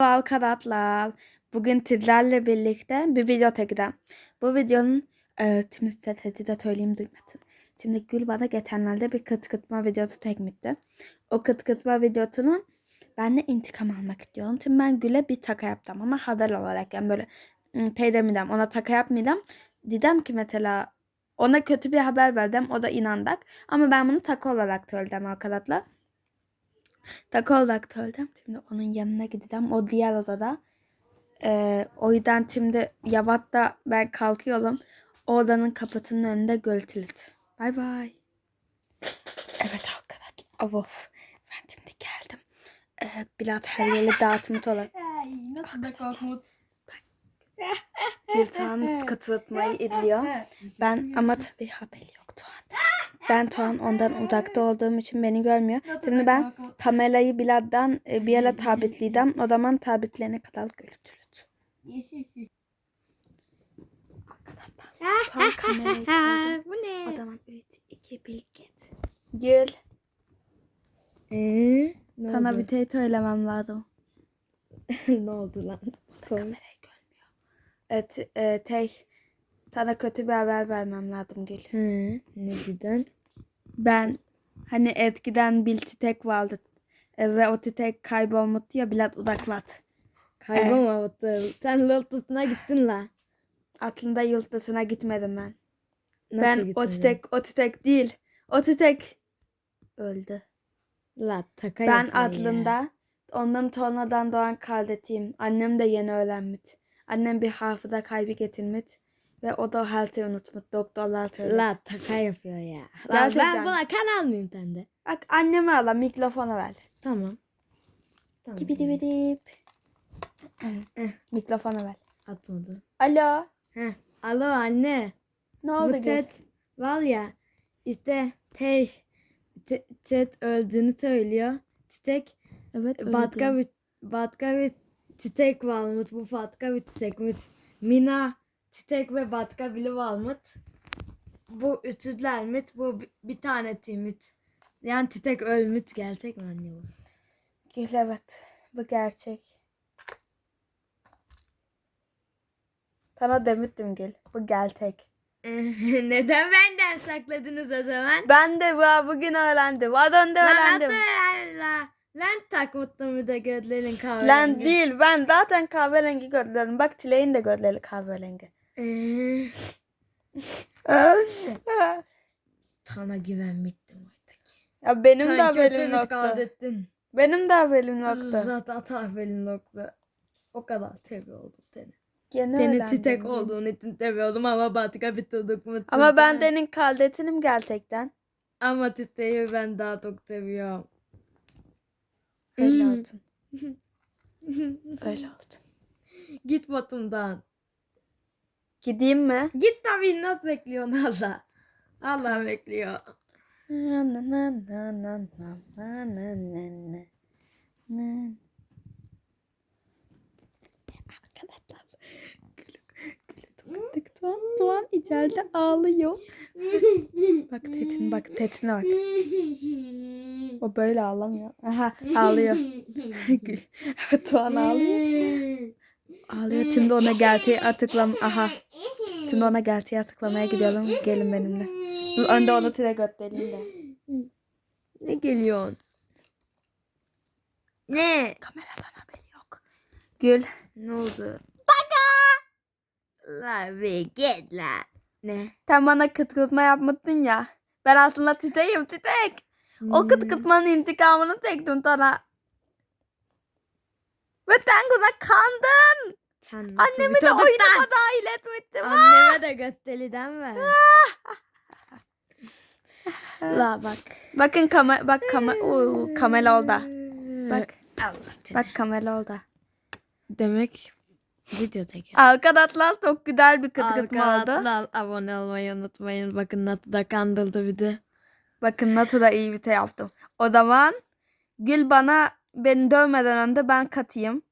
Arkadaşlar bugün sizlerle birlikte bir video çekeceğim. Bu videonun e, şimdi size de söyleyeyim duymasın. Şimdi Gül bana geçenlerde bir kıtkırtma videosu çekmişti. O kıtkırtma videosunun ben de intikam almak istiyorum. Şimdi ben Gül'e bir taka yaptım ama haber olarak yani böyle ım, teyzemiden ona taka yapmayacağım. Dedim ki mesela ona kötü bir haber verdim o da inandık. Ama ben bunu taka olarak söyledim arkadaşlar. Taka olarak söyledim. Şimdi onun yanına gideceğim. O diğer odada. Ee, o yüzden şimdi Yavat'ta ben kalkıyorum. O odanın kapısının önünde görüşürüz. Bay bay. Evet arkadaşlar. Of. Ben şimdi geldim. Ee, biraz her yeri dağıtmış. Ay nasıl da korkmut. Gültan katılmayı izliyor. Ben ama tabii haberi yok Tuğan. Ben Tuğan ondan uzakta olduğum için beni görmüyor. Şimdi ben kamerayı birazdan e, bir yere tabitleyeceğim. O zaman tabitlerine kadar. Arkadaşlar Tuğan kamerayı koydum. Bu ne? O zaman 3, 2, 1 git. Gül. Ee, ne Sana oldu? bir şey söylemem lazım. ne oldu lan? Kamerayı görmüyor. Evet, e, şey, sana kötü bir haber vermem lazım Gül. Hı, neden? Ben hani eskiden bir titek vardı e, ve o titek kaybolmuştu ya biraz uzaklat. Kaybolmadı. Sen lotusuna gittin la. Aslında yıltısına gitmedim ben. Nasıl ben gittin o titek, o titek değil. O titek öldü. La taka ben yapma ya. ondan sonradan doğan kardeşim. Annem de yeni öğrenmiş. Annem bir hafıza kaybı getirmiş. Ve o da şeyi unutmuş. Doktorlar söyledi. La taka yapıyor ya. La, Gerçekten. ben buna kanal mıyım sende? Bak anneme al mikrofonu ver. Tamam. Tamam. Kibidibidip. Eh. Mikrofonu ver. Atmadı. Alo. Heh. Alo anne. Ne oldu Bu? Ted var ya işte Tej Te- Ted öldüğünü söylüyor. Titek Evet öyle Batka diyor. bir Batka bir Titek varmış. Bu Batka bir Titekmiş. Mina Titek ve Batka biri varmış. Bu üçüzlermiş. Bu bi- bir tane timit. Yani Titek ölmüş. Gerçek mi anne bu? Gül evet. Bu gerçek. Sana demiştim Gül. Bu gerçek. Neden benden sakladınız o zaman? Ben de bu bugün öğrendim. Önce Lan öğrendim. Lan takmıştım bir de gözlerin kahverengi. Lan değil. Ben zaten kahverengi gözlerim. Bak Tilay'ın da gözleri kahverengi. Ee, sana güvenmiştim oytaki. ya benim Sen de haberim yoktu. Benim de haberim yoktu. Zaten tahvelin yoktu. O kadar seviyordum seni. Yeni Senin öğrendim. titek olduğun için seviyordum ama başka bir çocuk mutluydu. Ama ben senin kaldetinim gerçekten. Ama titeyi ben daha çok seviyorum. Öyle olsun. Öyle olsun. Git Batum'dan. Gideyim mi? Git tabii nasıl bekliyor Allah. Allah bekliyor. Arkadaşlar. Tık Tuan, Tuan içeride ağlıyor. bak Tetin bak Tetin'e bak. O böyle ağlamıyor. Aha ağlıyor. Tuan ağlıyor. Ağlıyor. Şimdi ona gerçeği açıklam. Aha. Şimdi ona gerçeği açıklamaya gidiyorum. Gelin benimle. Önde onu size göstereyim de. Ne geliyorsun? Ne? Kameradan haberi yok. Gül. Ne oldu? La be git la. Ne? Sen bana kıtkırtma yapmıştın ya. Ben aslında titeyim titek. O Hmm. kıtkırtmanın intikamını çektim sana. Ve sen buna kandın. Sen Annemi de çocuktan? oyunuma dahil etmiştim. Anneme de gösteriden ver. la bak. Bakın kamera bak kamera kamera oldu. Bak Allah bak kamera oldu. Demek video çeker. Arkadaşlar çok güzel bir kıtkırtma oldu. Arkadaşlar abone olmayı unutmayın. Bakın nasıl da kandırdı bir de. Bakın nasıl da iyi bir şey yaptım. O zaman Gül bana beni dövmeden önce ben katayım.